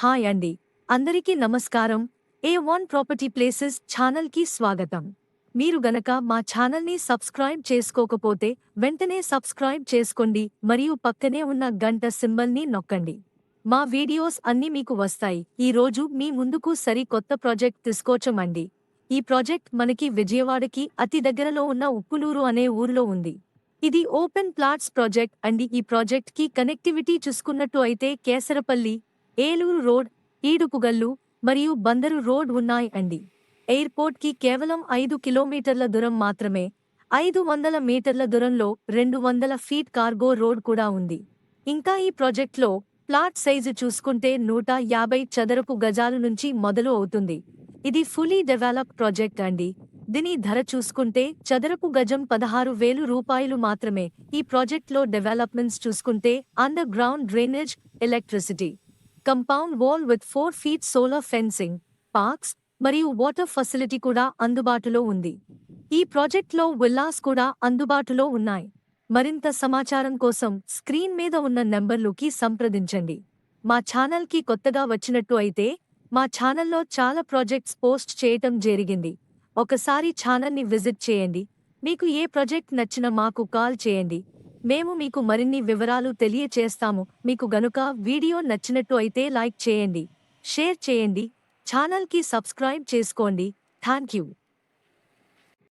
Hi అండి. అందరికీ నమస్కారం. ఏ వన్ ప్రాపర్టీ ప్లేసెస్ ఛానల్కి స్వాగతం. మీరు గనక మా ఛానల్ని సబ్స్క్రైబ్ చేసుకోకపోతే వెంటనే సబ్స్క్రైబ్ చేసుకోండి మరియు పక్కనే ఉన్న గంట సింబల్ని నొక్కండి. మా వీడియోస్ అన్నీ మీకు వస్తాయి. ఈ రోజు మీ ముందుకు సరి కొత్త ప్రాజెక్ట్ తీసుకోవచ్చమండి. ఈ ప్రాజెక్ట్ మనకి విజయవాడకి అతి దగ్గరలో ఉన్న ఉప్పులూరు అనే ఊరిలో ఉంది. ఇది ఓపెన్ ప్లాట్స్ ప్రాజెక్ట్ అండి. ఈ ప్రాజెక్ట్కి కనెక్టివిటీ చూసుకున్నట్టు అయితే కేసరపల్లి ఏలూరు రోడ్ ఈడుపుగల్లు మరియు బందరు రోడ్ ఉన్నాయి అండి. ఎయిర్పోర్ట్కి కేవలం ఐదు కిలోమీటర్ల దూరం మాత్రమే ఐదు వందల మీటర్ల దూరంలో రెండు వందల ఫీట్ కార్గో రోడ్ కూడా ఉంది. ఇంకా ఈ ప్రాజెక్ట్లో ప్లాట్ సైజు చూసుకుంటే నూట యాభై చదరపు గజాల నుంచి మొదలు అవుతుంది. ఇది ఫుల్లీ డెవలప్ ప్రాజెక్ట్ అండి. దీని ధర చూసుకుంటే చదరపు గజం పదహారు వేలు రూపాయలు మాత్రమే. ఈ ప్రాజెక్ట్లో డెవలప్మెంట్స్ చూసుకుంటే underground drainage electricity. Compound wall with four feet solar fencing parks మరియు వాటర్ ఫెసిలిటీ కూడా అందుబాటులో ఉంది. ఈ ప్రాజెక్ట్లో విల్లాస్ కూడా అందుబాటులో ఉన్నాయి. మరింత సమాచారం కోసం స్క్రీన్ మీద ఉన్న నెంబర్లోకి సంప్రదించండి. మా ఛానల్కి కొత్తగా వచ్చినట్టు అయితే మా ఛానల్లో చాలా ప్రాజెక్ట్స్ పోస్ట్ చేయటం జరిగింది. ఒకసారి ఛానల్ని విజిట్ చేయండి. మీకు ఏ ప్రాజెక్ట్ నచ్చినా మాకు కాల్ చేయండి. మేము మీకు మరిన్ని వివరాలు తెలియచేస్తాము. మీకు గనుక వీడియో నచ్చినట్టు అయితే లైక్ చేయండి షేర్ చేయండి ఛానల్కి సబ్స్క్రైబ్ చేసుకోండి. Thank you